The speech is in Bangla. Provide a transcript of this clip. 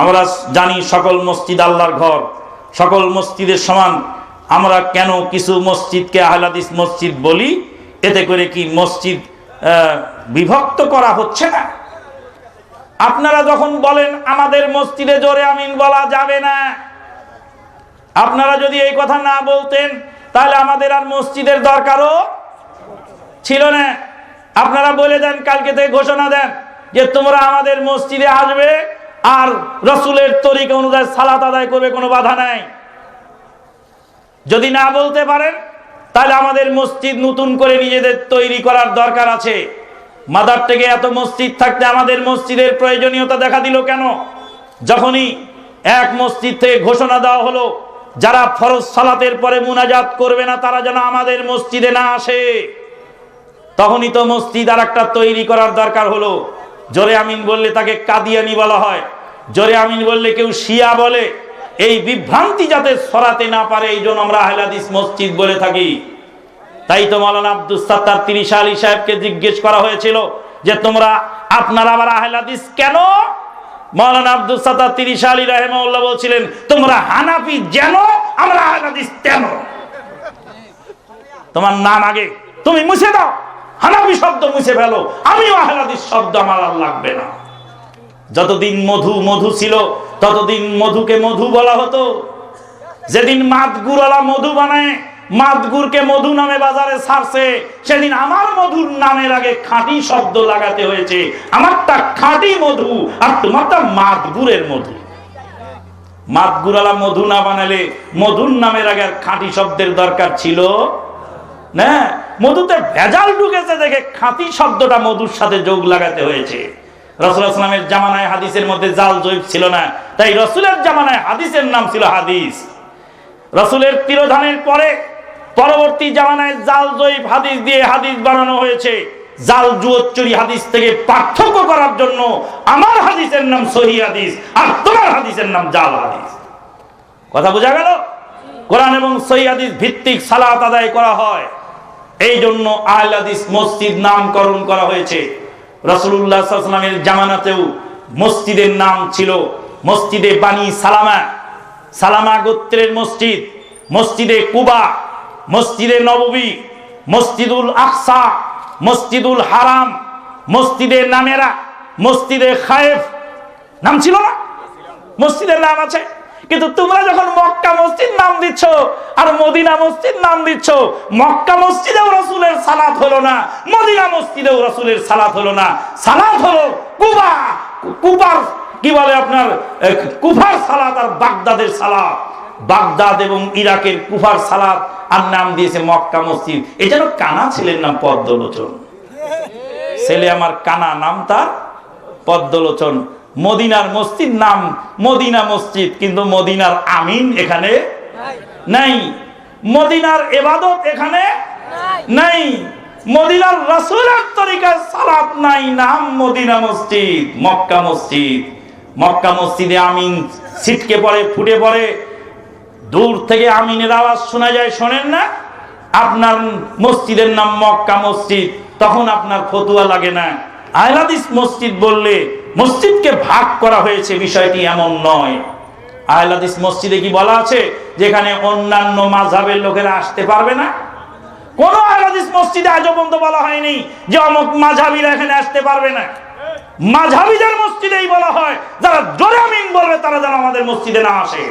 আমরা জানি সকল মসজিদ আল্লাহর ঘর, সকল মসজিদের সমান। আমরা কেন কিছু মসজিদকে আহলাদিস মসজিদ বলি? এতে করে কি মসজিদ বিভক্ত করা হচ্ছে না? আপনারা যখন বলেন আমাদের মসজিদে জোরে আমিন বলা যাবে না, আপনারা যদি এই কথা না বলতেন, তাহলে আমাদের আর মসজিদের দরকারও ছিল না। আপনারা বলে দেন, কালকে থেকে ঘোষণা দেন যে তোমরা আমাদের মসজিদে আসবে আর রসুলের তরিকা অনুযায়ী সালাত আদায় করবে, কোনো বাধা নাই। যদি না বলতে পারেন, তাহলে আমাদের মসজিদ নতুন করে নিজেদের তৈরি করার দরকার আছে। মাদার থেকে এত মসজিদ থাকতে আমাদের মসজিদের প্রয়োজনীয়তা দেখা দিল কেন? যখনই এক মসজিদ থেকে ঘোষণা দেওয়া হলো, যারা ফরজ সালাতের পরে মুনাজাত করবে না, তারা যেন আমাদের মসজিদে না আসে। তখনই তো মসজিদ আর একটা তৈরি করার দরকার হলো। জোরে আমিন বললে তাকে কাদিয়ানি বলা হয়। জোরে আমিন বললে কেউ শিয়া বলে, এই বিভ্রান্তি যাতে সরাতে না পারে, এই জন্য আমরা আহলাদিস মসজিদ বলে থাকি। তাই তো মৌলানা আব্দুল সাত্তার তিরিশ আলী সাহেবকে জিজ্ঞেস করা হয়েছিল যে, তোমরা আপনারা আবার আহলাদিস কেন? মৌলানা আব্দুল সাত্তার তিরিশ আলী রাহেমাউল্লাহ বলছিলেন, তোমরা হানাফি যেন, আমরা আহলাদিস কেন তোমার নাম আগে, তুমি মুছে দাও। হানাফি শব্দ মুছে ফেলো। আমিও আহলাদিস শব্দ আমার আর লাগবে না। যতদিন মধু মধু ছিল, ততদিন মধুকে মধু বলা হতো। যেদিন মাতগুরওয়ালা মধু বানায় মাতগুরকে মধু নামে বাজারে ছাড়ছে সেদিন আমার মধুর নামের আগে খাঁটি শব্দ লাগাতে হয়েছে। আমারটা খাঁটি মধু আর তোমারটা মাতগুরের মধু। মাতগুরালা মধু না বানালে মধুর নামের আগে আর খাঁটি শব্দের দরকার ছিল না। মধুতে ভেজাল ঢুকেছে দেখে খাঁটি শব্দটা মধুর সাথে যোগ লাগাতে হয়েছে। রসুলামের জামানায় হাদিসের মধ্যে জাল জৈব ছিল না। তাই রসুলের জামানায় হাদিসের নাম ছিল হাদিস। রসুলের তিরোধানের পরে পরবর্তী জামানায় জাল জৈব হাদিস দিয়ে হাদিস বানানো হয়েছে। জাল জুয়োচ্চুরি হাদিস থেকে পার্থক্য করার জন্য আমার হাদিসের নাম সহি হাদিস আর তোমার হাদিসের নাম জাল হাদিস। কথা বোঝা গেল? কোরআন এবং সহি হাদিস ভিত্তিক সালাত আদায় করা হয়। এই জন্য আহল হাদিস মসজিদ নামকরণ করা হয়েছে। রসুল্লাহ সাল্লামের জামানাতেও মসজিদের নাম ছিল মসজিদে বানি সালামা। সালামা গোত্রের মসজিদ, মসজিদে কুবা, মসজিদে নববী, মসজিদুল আকসা, মসজিদুল হারাম, মসজিদে নামেরা, মসজিদে খায়েফ। নাম ছিল না? মসজিদের নাম আছে। কিন্তু তোমরা যখন মক্কা মসজিদ নাম দিচ্ছ আর মদিনা মসজিদ নাম দিচ্ছ, মক্কা মসজিদেও রসুলের সালাত হলো না, মদিনা মসজিদেও রসুলের সালাত হলো না। সালাত হলো কুবা, কুবার কি বলে আপনার? কুফার সালাত আর বাগদাদের সালাত। বাগদাদ এবং ইরাকের কুফার সালাত আর নাম দিয়েছে মক্কা মসজিদ। এই যেন কানা ছিলেন নাম পদ্মলোচন। ছেলে আমার কানা, নাম তার পদ্মলোচন। মদিনার মসজিদ নাম মদিনা মসজিদ, কিন্তু মদিনার আমিন এখানে নাই। মদিনার এবাদত এখানে নাই। মদিনার রাসূলের তরিকায় সালাত নাই নাম মদিনা মসজিদ, মক্কা মসজিদ। মক্কা মসজিদে আমিন ছিটকে পড়ে, ফুটে পড়ে। দূর থেকে আমিনের আওয়াজ শোনা যায়, শোনেন না? আপনার মসজিদের নাম মক্কা মসজিদ, তখন আপনার ফতুয়া লাগে না। আহলাদিস মসজিদ বললে, মসজিদকে ভাগ করা হয়েছে, বিষয়টি এমন নয়। আহলাদিস মসজিদে কি বলা আছে? যেখানে অন্যান্য মাঝাবের লোকেরা আসতে পারবে না। কোন আহলাদিস মসজিদে আজও পর্যন্ত বলা হয়নি যে অমুক মাঝাবিরা এখানে আসতে পারবে না। মাঝাবিদের মসজিদেই বলা হয়, যারা জোরামিন বলবে তারা যেন আমাদের মসজিদে না আসে।